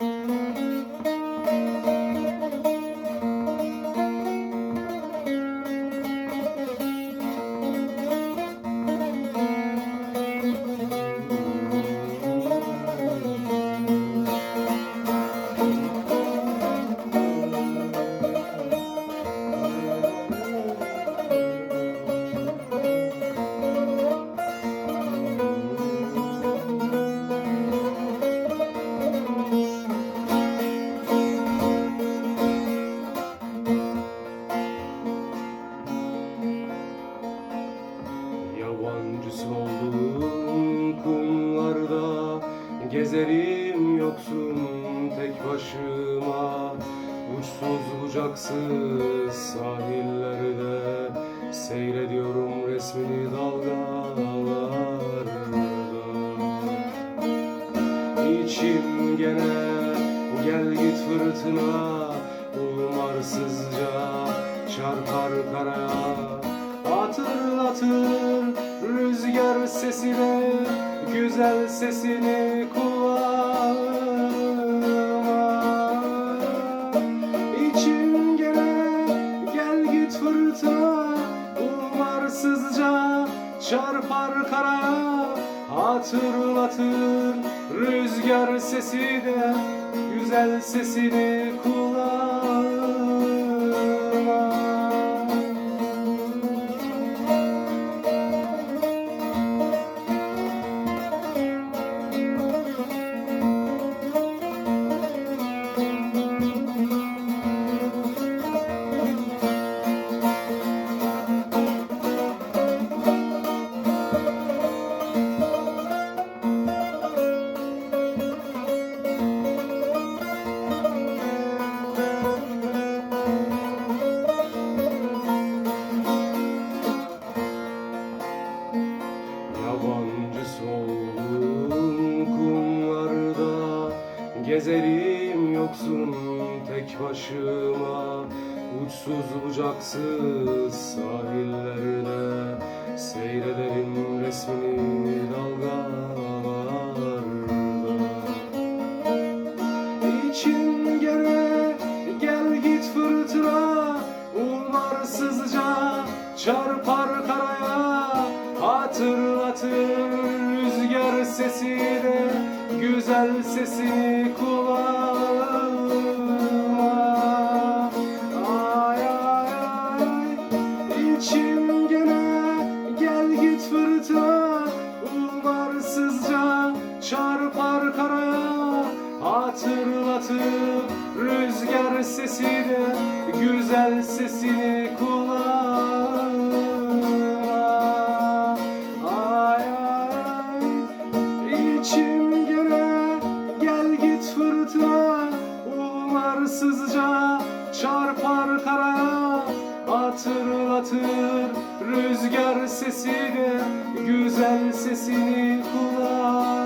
Mm-hmm. Yabancısı oldum kumlarda Gezerim yoksun tek başıma. Uçsuz bucaksız sahillerde Seyrediyorum resmini dalgalarda. İçim gene gel git fırtına Umarsızca çarpar karaya. Hatırlatır rüzgar sesine Güzel sesini kulağıma İçim gene gel git fırtına Umarsızca çarpar karaya Hatırlatır rüzgar sesi de Güzel sesini kulağıma Yabancısı oldum kumlarda. Gezerim yoksun tek başıma Uçsuz bucaksız sahillerde. Seyrederim resmini sesini Güzel sesini kulağıma. Ay ay ay İçim gene gel git fırtına. Umarsızca çarpar karaya Hatırlatır rüzgar sesini Güzel sesini kulağıma hatırlatır. Rüzgar sesine güzel sesini kulak